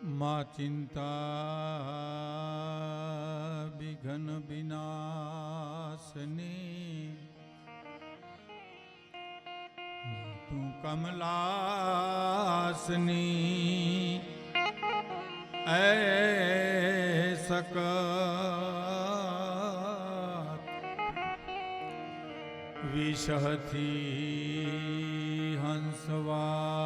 માં ચિંતા વિઘન વિનાશની તું કમલાસની એ સક વિષહથી હંસવાહિની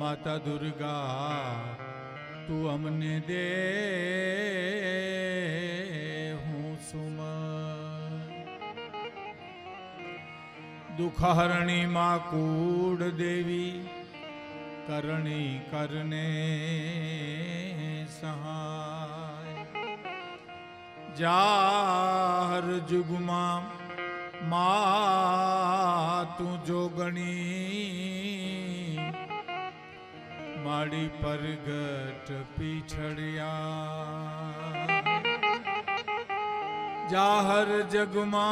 માતા દુર્ગા, તું અમને દે, હું સુમ. દુઃખહરણી માં કૂડ દેવી, કરણી કરને સહાય. જાહર જુગમાં મા તું જોગણી માડી પરગટ પીછડિયા. જાહર જગમાં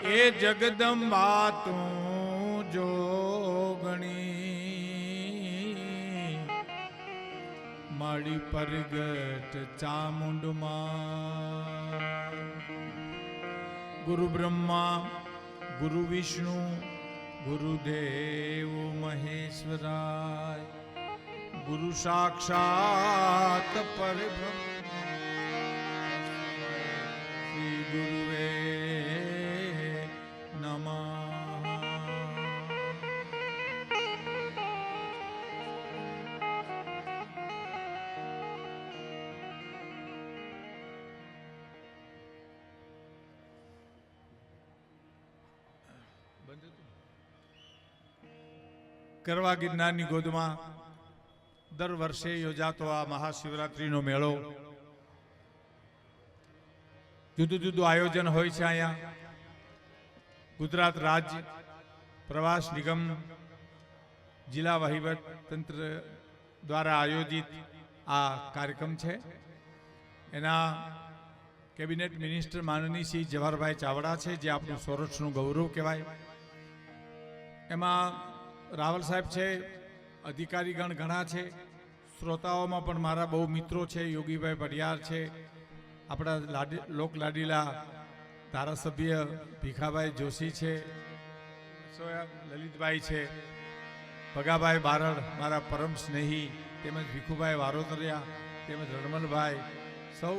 એ જગદંબા તું જોગણી. માડી પરગટ ચામુંડમાં. ગુરુ બ્રહ્મા, ગુરુ વિષ્ણુ ગુરુદેવ મહેશ્વરાય ગુરુ સાક્ષાત પરબ્રહ્મ શ્રી ગુરુવે નમઃ કરવા ગિરનારની ગોદમાં દર વર્ષે યોજાતો આ મહાશિવરાત્રિનો મેળો. જુદું જુદું આયોજન હોય છે અહીંયા. ગુજરાત રાજ્ય પ્રવાસ નિગમ જિલ્લા વહીવટ તંત્ર દ્વારા આયોજિત આ કાર્યક્રમ છે. એના કેબિનેટ મિનિસ્ટર માનનીય શ્રી જવાહરભાઈ ચાવડા છે, જે આપણું સૌરાષ્ટ્રનું ગૌરવ કહેવાય. એમાં રાવલ સાહેબ છે, અધિકારીગણ ઘણા છે, શ્રોતાઓમાં પણ મારા બહુ મિત્રો છે, યોગીભાઈ પડિયાર છે, આપણા લાડી, લોક લાડીલા ધારાસભ્ય ભીખાભાઈ જોશી છે, લલિતભાઈ છે, ભગાભાઈ બારડ, મારા પરમ સ્નેહી, તેમજ ભીખુભાઈ વારોતરિયા, તેમજ રણમલભાઈ સૌ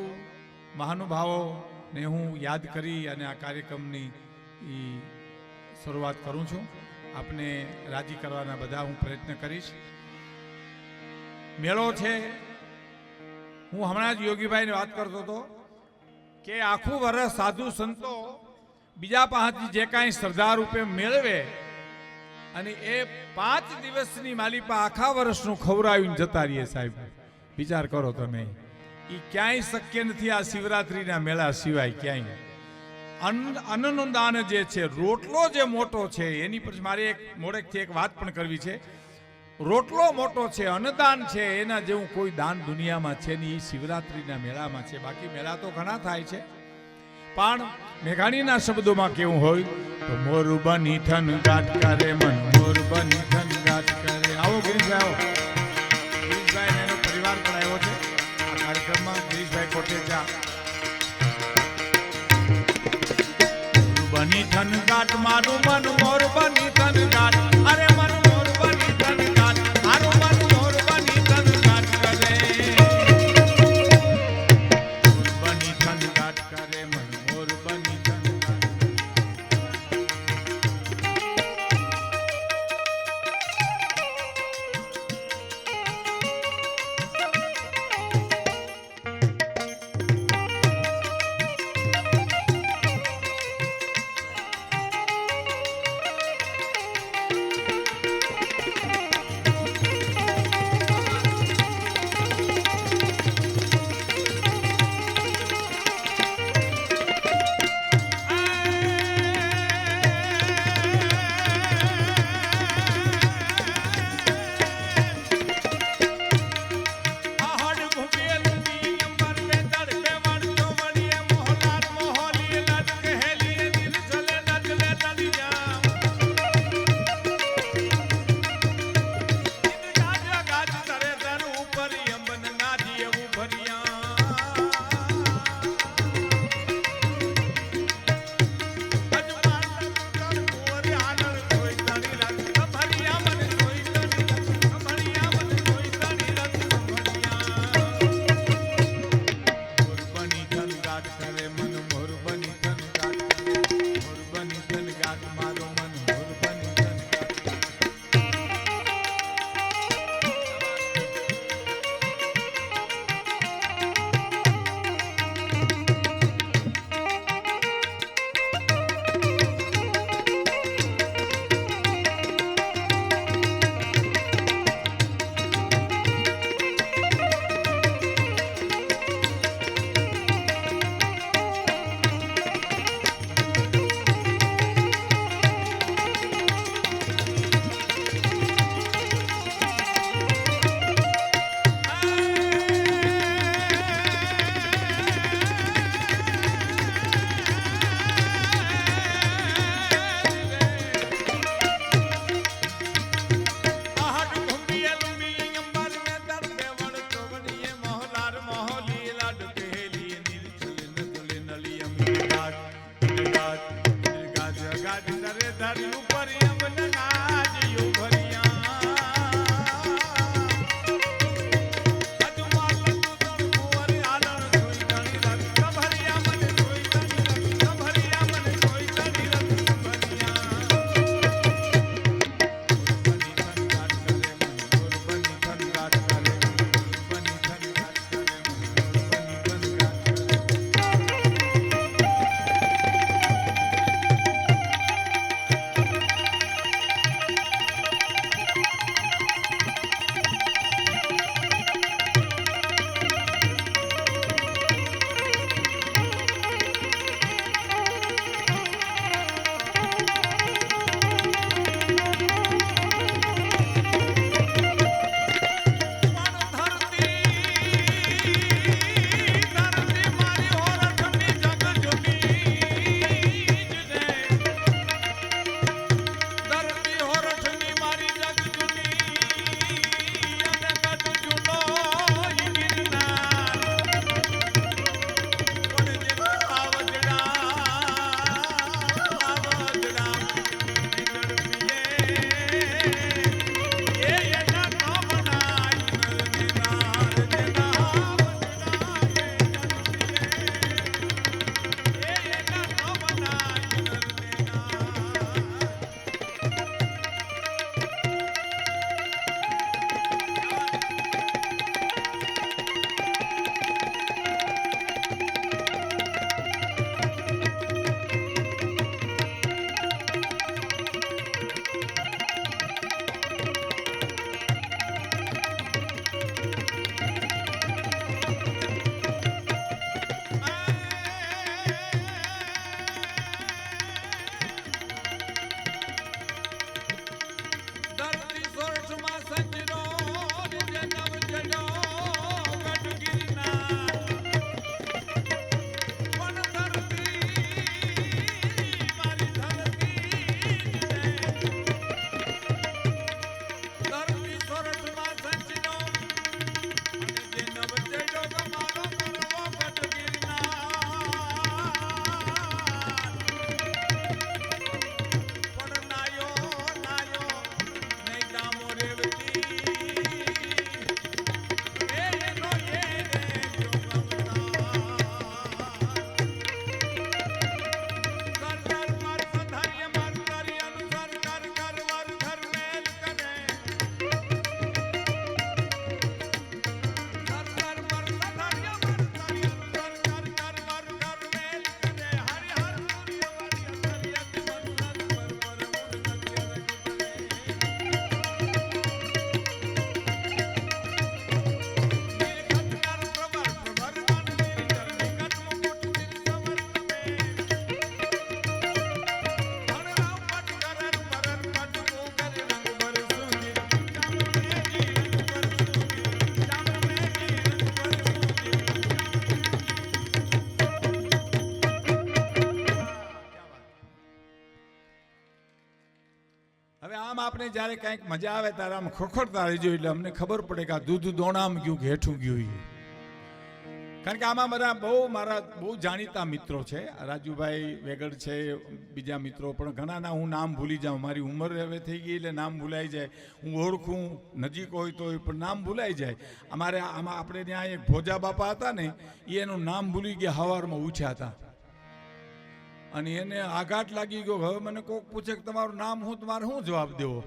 મહાનુભાવોને હું યાદ કરી અને આ કાર્યક્રમની શરૂઆત કરું છું. આપને રાજી કરવાના બધા હું પ્રયત્ન કરીશ. મેળો છે. હું હમણાં જ યોગીભાઈને વાત કરતો હતો કે આખું વર્ષ સાધુ સંતો બીજા પાસેથી જે કાંઈ શ્રદ્ધા રૂપે મેળવે અને એ પાંચ દિવસની માલિપા આખા વર્ષનું ખવડાવીને જતા રહીએ સાહેબ. વિચાર કરો તમે. એ ક્યાંય શક્ય નથી આ શિવરાત્રિના મેળા સિવાય ક્યાંય. અન્નનું દાન જે છે, રોટલો જે મોટો છે, એની પર મારે એક મોડેકથી એક વાત પણ કરવી છે. રોટલો મોટો છે, અન્નદાન છે, એના જેવું કોઈ દાન દુનિયામાં છે નહીં, શિવરાત્રિના મેળામાં છે. બાકી મેળા તો ઘણા થાય છે. પણ મેઘાણીના શબ્દોમાં કેવું હોય, તો મોર બની થન ગાટ કરે મન, મોર બની થન ગાટ કરે. આવો ગિરીશભાઈ આવો ગિરીશભાઈ એનો પરિવાર પણ આવ્યો છે. આ કાર્યક્રમમાં ગિરીશભાઈ કોટેચા ગાટ મારું મન મોર બની થન ગાટ અરે આમ આપણે જ્યારે કંઈક મજા આવે ત્યારે આમ ખોખડતા રહેજો એટલે અમને ખબર પડે કે આ દૂધ દોણામ ગયું કે હેઠું ગયું. કારણ કે આમાં બધા બહુ મારા બહુ જાણીતા મિત્રો છે. રાજુભાઈ વેગડ છે, બીજા મિત્રો પણ ઘણાના હું નામ ભૂલી જાઉં. મારી ઉંમર હવે થઈ ગઈ એટલે નામ ભૂલાઈ જાય. હું ઓળખું, નજીક હોય તો પણ નામ ભૂલાઈ જાય. અમારે આમાં આપણે ત્યાં એક ભોજા બાપા હતા ને એનું નામ ભૂલી ગયા, હવારમાં ઉછ્યા હતા. અને એને આઘાત લાગી ગયો. હવે મને કોક પૂછે કે તમારું નામ હું, તમારે શું જવાબ દેવો?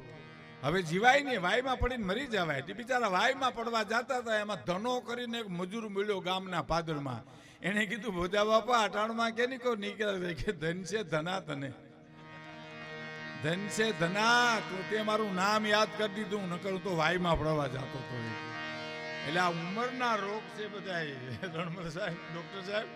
હવે જીવાય નહીં, વાયમાં પડીને મરી જવાય. તે બિચારા વાયમાં પડવા જતા હતા, એમાં ધનો કરીને એક મજૂર મળ્યો ગામના પાદરમાં એને કીધું ભોજા બાપા, અટાણમાં કે નહીં કહો નીકળે કે ધન છે ધના તને ધન છે ધના તું તે મારું નામ યાદ કરી દીધું ન કરું તો વાયમાં પડવા જતો હતો એટલે આ ઉંમરના રોગ છે બધા રણમલ સાહેબ ડોક્ટર સાહેબ,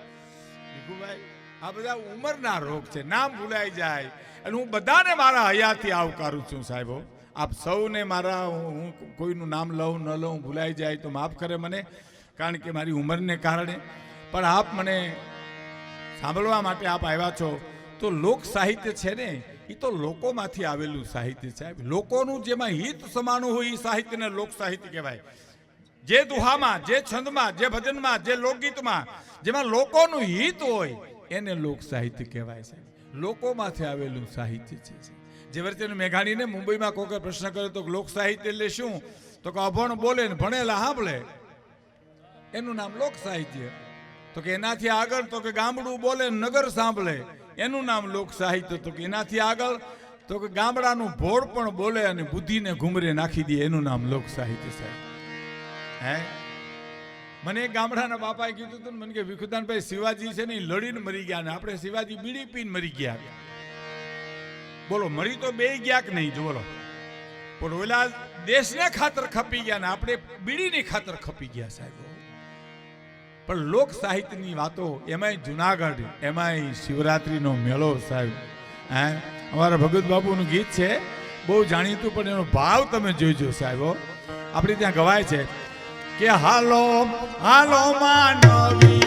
ભીખુભાઈ આ બધા ઉંમરના રોગ છે, નામ ભૂલાઈ જાય. અને હું બધાને મારા હયાથી આવકારું છું સાહેબો. આપ સૌને મારા, હું કોઈનું નામ લઉં, ન લઉં, ભૂલાઈ જાય તો માફ કરે મને, કારણ કે મારી ઉંમરને કારણે. પણ આપ મને સાંભળવા માટે આપ આવ્યા છો. તો લોક સાહિત્ય છે ને એ તો લોકોમાંથી આવેલું સાહિત્ય સાહેબ લોકોનું જેમાં હિત સમાનું હોય એ સાહિત્યને લોક સાહિત્ય કહેવાય. જે દુહામાં, જે છંદમાં, જે ભજનમાં, જે લોકગીતમાં, જેમાં લોકોનું હિત હોય એને લોક સાહિત્ય કહેવાય છે. લોકોમાંથી આવેલું સાહિત્ય છે ઝવેરચંદ મેઘાણીને મુંબઈમાં કોઈ પ્રશ્ન કર્યો તો લોક સાહિત્ય એટલે શું? તો કે અભણ બોલે ને ભણેલા સાંભળે એનું નામ લોક સાહિત્ય. તો કે એનાથી આગળ તો કે ગામડું બોલે નગર સાંભળે. એનું નામ લોક સાહિત્ય. તો કે એનાથી આગળ તો કે ગામડાનું ભોળ પણ બોલે અને બુદ્ધિને ઘુમરે નાખી દે. એનું નામ લોક સાહિત્ય સાહેબ હે? મને ગામડાના બાપાએ કીધું હતું મને કે વિખુદાનભાઈ શિવાજી છે ને લડીને મરી ગયા ને, આપણે શિવાજી બીડી પીને મરી ગયા. બોલો, મરી તો બે ગયા કે નહીં? બોલો. પણ ઓલા દેશને ખાતર ખપી ગયા ને, આપણે બીડીની ખાતર ખપી ગયા સાહેબ. પણ લોક સાહિત્યની વાતો એમાંય જુનાગઢ, એમાંય શિવરાત્રીનો મેળો સાહેબ. હે? અમારા ભગત બાપુનું ગીત છે. બહુ જાણીતું, પણ એનો ભાવ તમે જોઈજો સાહેબો આપણે ત્યાં ગવાય છે. કે હાલો હાલો માનવીયું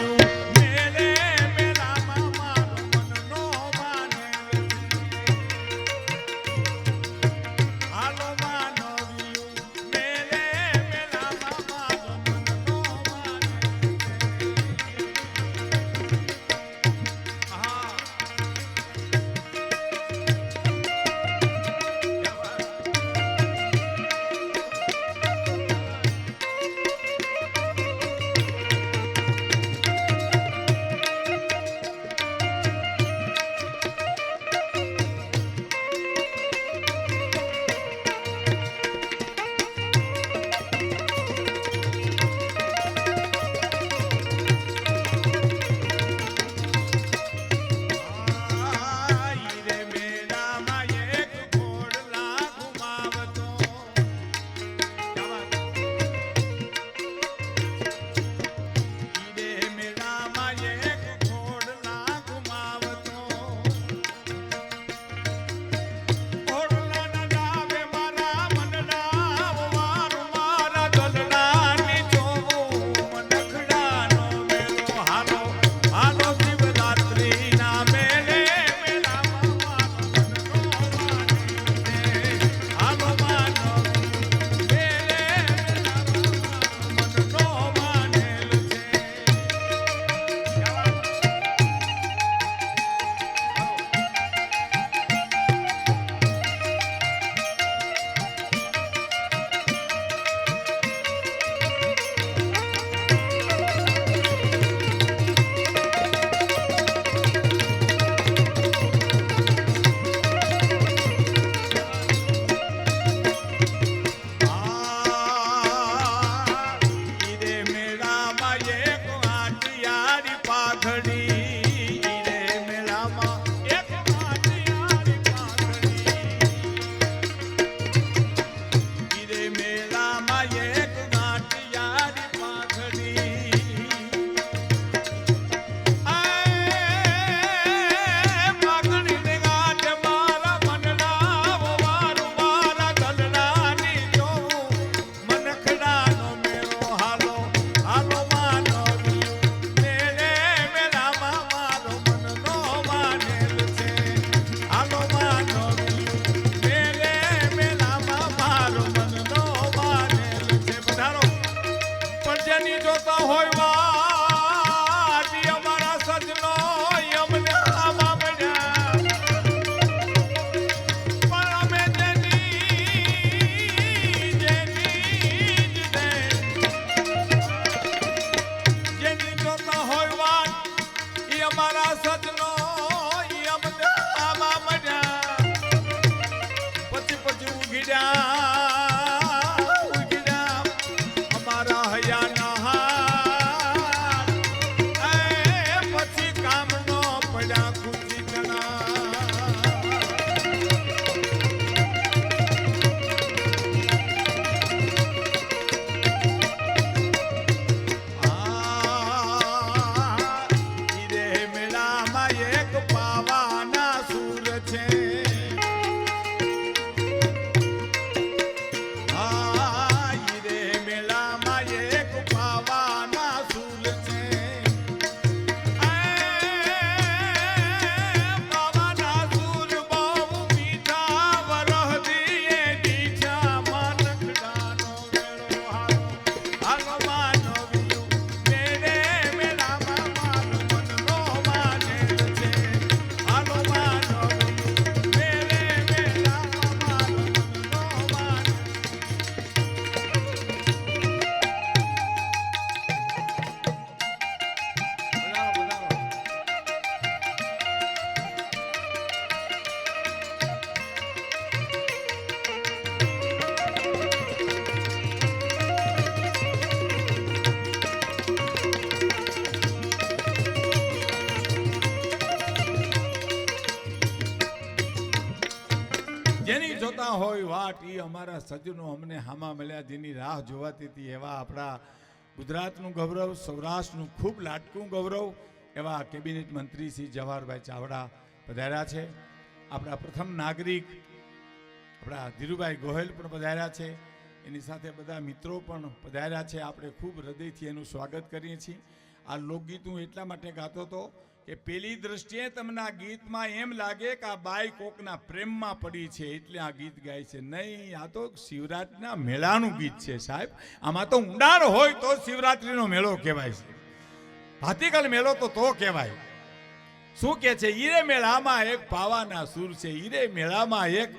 સજ્જનો અમને હામા મળ્યા, જેની રાહ જોવાતી હતી એવા આપણા ગુજરાતનું ગૌરવ, સૌરાષ્ટ્રનું ખૂબ લાટકું ગૌરવ એવા કેબિનેટ મંત્રી શ્રી જવાહરભાઈ ચાવડા પધાર્યા છે. આપણા પ્રથમ નાગરિક આપણા ધીરુભાઈ ગોહેલ પણ પધાર્યા છે. એની સાથે બધા મિત્રો પણ પધાર્યા છે. આપણે ખૂબ હૃદયથી એનું સ્વાગત કરીએ છીએ. આ લોકગીત હું એટલા માટે ગાતો હતો કે પેલી દ્રષ્ટિએ તમને આ ગીતમાં એમ લાગે કે આ બાઈ કોકના પ્રેમમાં પડી છે એટલે આ ગીત ગાય છે. નહીં, આ તો શિવરાત્રિના મેળાનું ગીત છે સાહેબ. આમાં તો ઊંડાણ હોય તો શિવરાત્રિનો મેળો કહેવાય છે. ભાતીકલ મેળો તો તો કહેવાય. શું કે છે? હીરે મેળામાં એક પાવાના સૂર છે. હીરે મેળામાં એક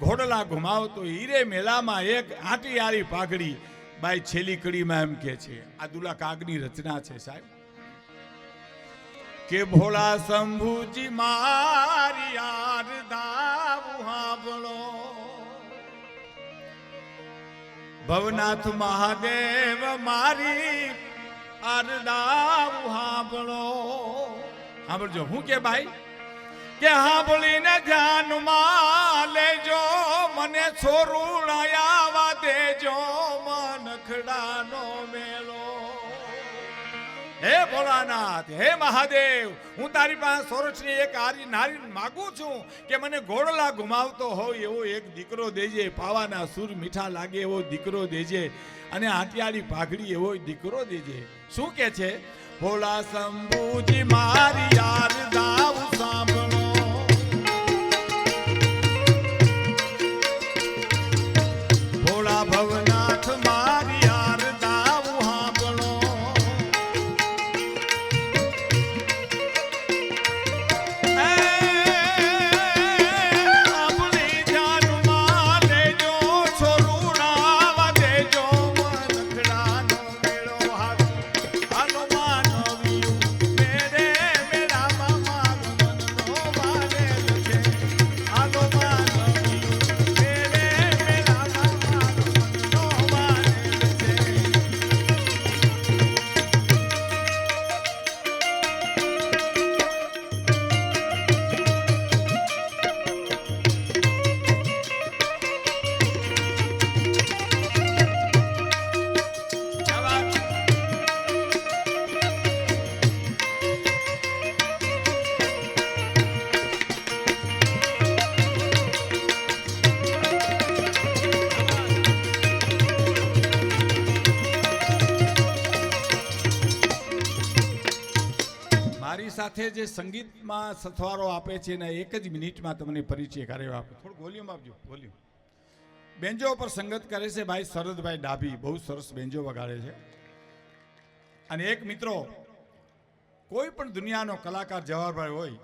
ઘોડલા ઘુમાવતો, હીરે મેળામાં એક આંટીયાળી પાઘડી. બાઈ છેલ્લી કડીમાં એમ કે છે. આ દુલા કાગની રચના છે સાહેબ. કે ભોળા શંભુજી મારી હાંભળો ભવનાથ મહાદેવ મારી આરદાવ હાંભળો સાંભળજો હું કે ભાઈ? કે સાંભળીને ધ્યાનમાં લેજો, મને છોરુડાયાવા દેજો, મનખડાનો મેળો હે ભોળાનાથ, હે મહાદેવ, હું તારી પાસે સોરઠની એક આરી નારી માગું છું કે મને ઘોડલા ઘુમાવતો હોય એવો એક દીકરો દેજે, પાવાના સુર મીઠા લાગે એવો દીકરો દેજે અને આંટિયાળી પાઘડી એવો દીકરો દેજે. શું કે છે? ભોળા શંભુજી મારી યાર સાથે જે સંગીતમાં સથવારો આપે છે ને એક જ મિનિટમાં તમને પરિચય કરાવ્યો આપે. થોડું વોલ્યુમ આપજો વોલ્યુમ બેન્જો પર સંગત કરે છે ભાઈ શરદભાઈ ડાભી. બહુ સરસ બેન્જો વગાડે છે. અને એક મિત્રો, કોઈ પણ દુનિયાનો કલાકાર જવાહરભાઈ હોય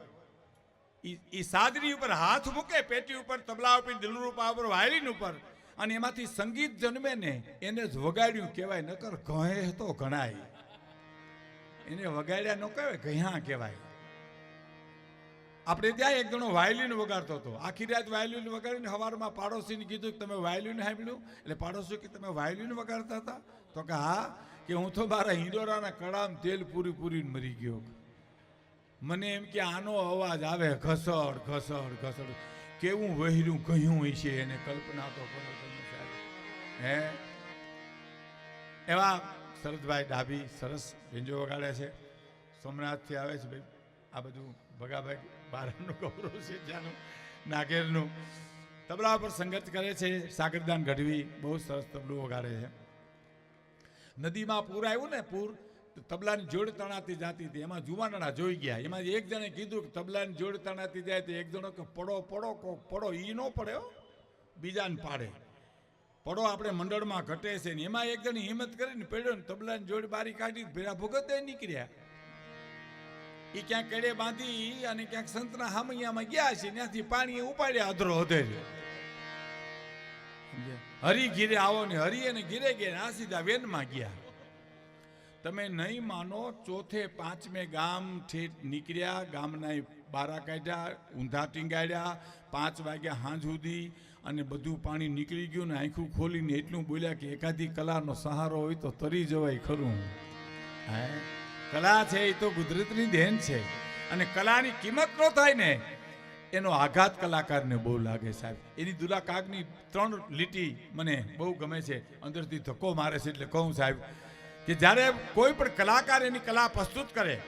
એ સાદરી ઉપર હાથ મૂકે, પેટી ઉપર તબલા ઉપર દિલરૂપા ઉપર, વાયલિન ઉપર, અને એમાંથી સંગીત જન્મે ને એને જ વગાડ્યું, કહેવાય નકર કહે તો ઘણાય. એને વગાડ્યા ન કહેવાય ઘયા કહેવાય. આપણે ત્યાં એક જણો વાયોલિન વગાડતો હતો. આખી રાત વાયોલિન વગાડીને સવારમાં પાડોશીને કીધું કે તમે વાયોલિન સાંભળ્યું? એટલે પાડોશી કે તમે વાયલિન વગાડતા હતા? તો કે હા, કે હું તો મારા હિંડોરાના કડામ તેલ પૂરી પૂરીને મરી ગયો. મને એમ કે આનો અવાજ આવે, ઘસડ ઘસડ ઘસડ. કેવું વહેલું કહ્યું હોય છે એને કલ્પના તો કરો તમે હે? એવા શરદભાઈ ડાભી સરસ ભીંજો વગાડે છે. સોમનાથથી આવે છે ભાઈ. આ બધું ભગાભાઈ બારનું ગૌરવ છે ત્યાંનું, નાગેરનું. તબલા પર સંગત કરે છે. સાગરદાન ગઢવી બહુ સરસ તબલું વગાડે છે. નદીમાં પૂર આવ્યું ને પૂર તબલાની જોડ તણાતી જાતી હતી. એમાં જુવાનડા જોઈ ગયા. એમાં એક જણે કીધું કે તબલાની જોડ તણાતી જાય તો એક જણો કે પડો પડો, કોક પડો. એ ન પડ્યો બીજાને પાડે. પડો આપણે મંડળમાં ઘટે છે ને, એમાં એક જણી હિંમત કરીને પડ્યો ને, તબલાની જોડ બારી કાઢી ભેરા ભગતે નીકળ્યા. એ ક્યાંક કેડે બાંધી અને ક્યાંક સંતના હામૈયામાં ગયા છે, ત્યાંથી પાણી ઉપાડ્યા અધરો અધેર હરી ઘીરે આવો ને હરી અને ઘીરે ગયા આ સીધા વેનમાં ગયા. તમે નહીં માનો, ચોથે પાંચમે ગામ ઠેઠ નીકળ્યા, ગામના બારા કાઢ્યા, ઊંધા ટીંગાડ્યા, પાંચ વાગ્યા હાંજ સુધી અને બધું પાણી નીકળી ગયું ને આંખું ખોલીને એટલું બોલ્યા કે એકાદી કલાનો સહારો હોય તો તરી જવાય ખરું. હે? કલા છે એ તો કુદરતની દેન છે. અને કલાની કિંમત ન થાય ને, એનો આઘાત કલાકારને બહુ લાગે સાહેબ. એની દુલા કાગની ત્રણ લીટી મને બહુ ગમે છે. અંદરથી ધક્કો મારે છે એટલે કહું સાહેબ કે જ્યારે કોઈ પણ કલાકાર એની કલા પ્રસ્તુત કરે,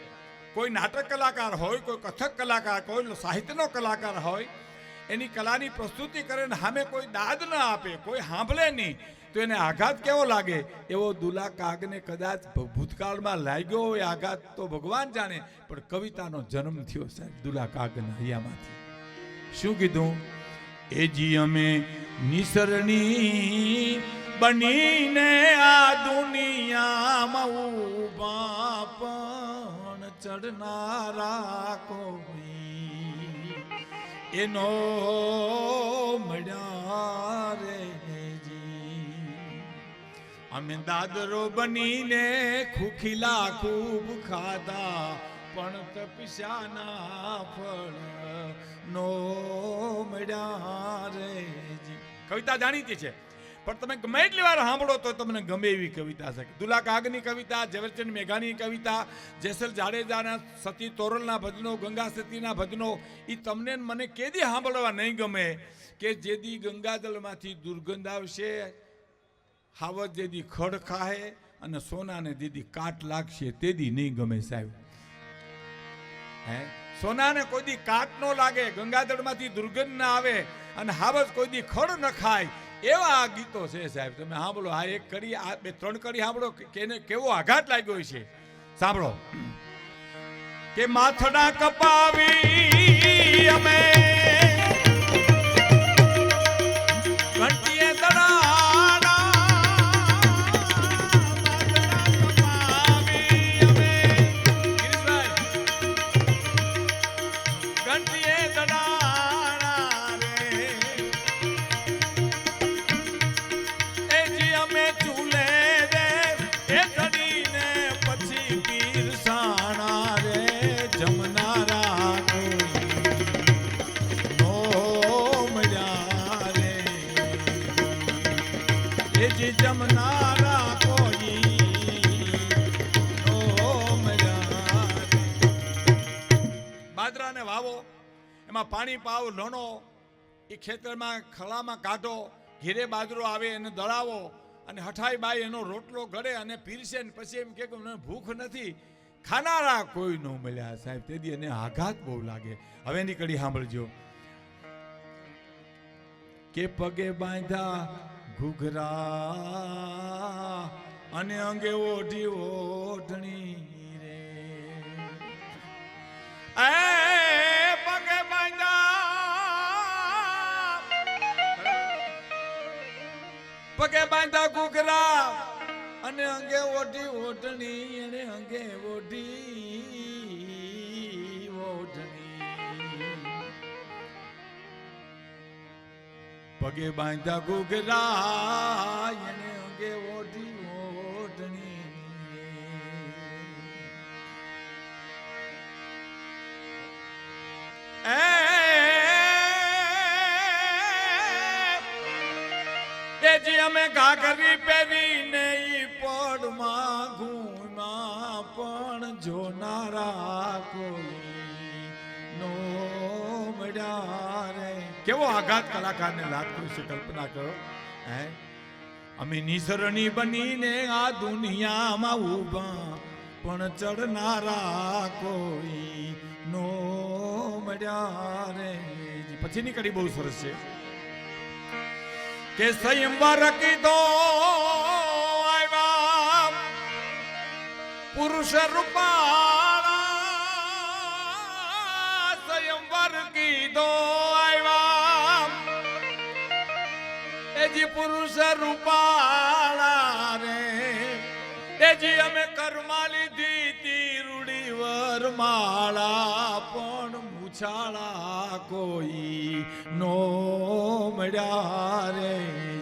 કોઈ નાટક કલાકાર હોય, કોઈ કથક કલાકાર, કોઈ સાહિત્યનો કલાકાર હોય એની કલાની પ્રસ્તુતિ કરે ને સામે કોઈ દાદ ન આપે, કોઈ સાંભળે નહીં, તો એને આઘાત કેવો લાગે? એવો દુલા કાગને કદાચ ભૂતકાળમાં લાગ્યો હોય આઘાત તો ભગવાન જાણે, પણ કવિતાનો જન્મ થયો સાહેબ દુલા કાગના હૈયામાંથી. શું કીધું? એ જી અમે નિસરણી બનીને આ દુનિયામાં ઊભા પણ ચડનારા કોઈ એનો મળ્યા અમે દાદરો બનીને ખુખીલા ખૂબ ખાધા, પણ તપસ્યાના ફળ નો મળ્યા રે કવિતા જાણીતી છે. પણ તમે ગમે એટલી વાર સાંભળો તો તમને ગમે એવી કવિતા છે. દુલા કાગની કવિતા, ઝવેરચંદ મેઘાની કવિતા, જેસલ જાડેજાના સતી તોરલના ભજનો, ગંગા સતીના ભજનો એ તમને મને કેદી સાંભળવા નહીં ગમે કે જેદી ગંગાજળમાંથી દુર્ગંધ આવશે હાવત જેદી ખડ ખાહે અને સોનાને દીદી કાટ લાગશે તેદી નહીં ગમે સાહેબ. હે? સોનાને કોઈ દી કાટ ન લાગે, ગંગાજળમાંથી દુર્ગંધ ના આવે અને હાવજ કોઈ દી ખડ ન ખાય એવા આ ગીતો છે સાહેબ, તમે સાંભળો, આ એક કરી આ બે ત્રણ કરી સાંભળો કેને કેવો આઘાત લાગ્યો છે સાંભળો. કે માથડા કપાવી અમે પાણી પાવ, લણો, એ ખેતરમાં ખળામાં કાઢો, ઘેરે બાજરો આવે એને દળાવો અને હઠાઈ બાઈ એનો રોટલો ઘડે અને પીરસે ને પછી એમ કે ભૂખ નથી. ખાનારા કોઈ ન મળ્યા સાહેબ તેથી એને આઘાત બહુ લાગે. હવે એની કડી સાંભળજો. કે પગે બાંધા ઘૂઘરા અને અંગે ઓઢી ઓઢણી રે. એ પગે બાંધા કુકરા અને અંગે ઓઢી ઓઢણી અને અંગે ઓઢી ઓઢણી. પગે બાંધા ઘૂઘરા એને અંગે ઓઢી ઓઢણી. એ ઘાઘરી પહેરીને ઈ પડમાં ઘૂમા પણ જોનારા કોઈ નો રે. કેવો આઘાત કલાકારને લાગતું છે, કલ્પના કરો, હે? અમે નિસરણી બનીને આ દુનિયામાં ઊભા પણ ચડનારા કોઈ નો મળ્યા રે. પછીની કડી બહુ સરસ છે. કે સંયમવાર કીધો આવ્યા. પુરુષ રૂપાળા સંયમવાર કીધો આવ્યા. એજી પુરુષ રૂપાળા રે એજી અમે કર્મા લીધી તીરુડી વરમાળા પણ મૂછાળા કોઈ નો મળ્યા રે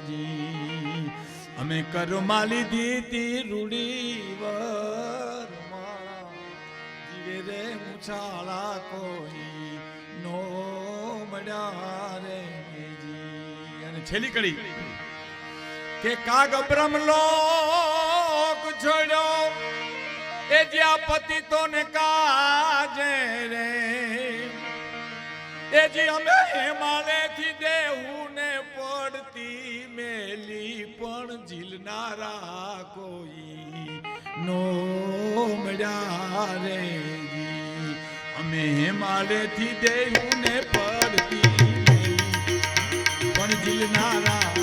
જી. અમે કર્મા લીધી તીરુડી વરમાળા જીવે રે મૂછાળા કોઈ નો મળ્યા રે જી. અને છેલ્લી કડી. કે કાગ બ્રહ્મલોક છોડ્યો એ જ્યાં પતિતો ને કાજે રે એ જી અમે હિમાલયથી દેવું ને પડતી મેલી, પણ ઝીલનારા કોઈ નો મળ્યા રે અમે હિમાલયથી દેવું ને પડતી મેલી, પણ ઝીલનારા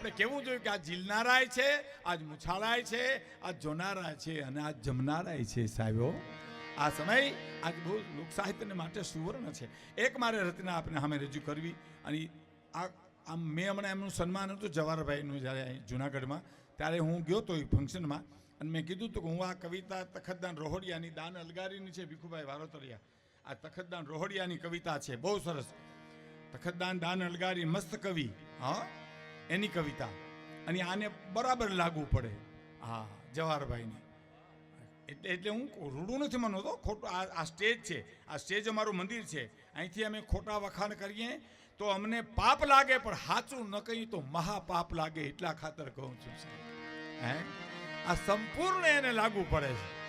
આપણે કેવું જોયું કે આ ઝીલનારાય છે, આજ મુછાળાય છે આ જોનારા છે અને આ જમનારાય છે સાહેબો. આ સમય આજ બહુ લોક સાહિત્યને માટે સુવર્ણ છે. એક મારે રચના આપણે સામે રજૂ કરવી અને આ આમ મેં હમણાં એમનું સન્માન હતું જવાહરભાઈનું જ્યારે જુનાગઢમાં, ત્યારે હું ગયો તો એ ફંક્શનમાં અને મેં કીધું હતું કે હું આ કવિતા તખતદાન રોહડિયાની દાન અલગારીની છે, ભીખુભાઈ વારોતરિયા. આ તખતદાન રોહડિયાની કવિતા છે, બહુ સરસ. તખતદાન દાન અલગારી, મસ્ત કવિ, હા? એની કવિતા. અને આને બરાબર લાગુ પડે. હા, જવાહરભાઈને. એટલે એટલે હું રૂડું નથી માનતો ખોટું, આ આ સ્ટેજ છે. આ સ્ટેજ અમારું મંદિર છે. અહીંથી અમે ખોટા વખાણ કરીએ તો અમને પાપ લાગે, પણ સાચું ન કહીએ તો મહાપાપ લાગે એટલા ખાતર કહું છું. હે? આ સંપૂર્ણ એને લાગુ પડે છે.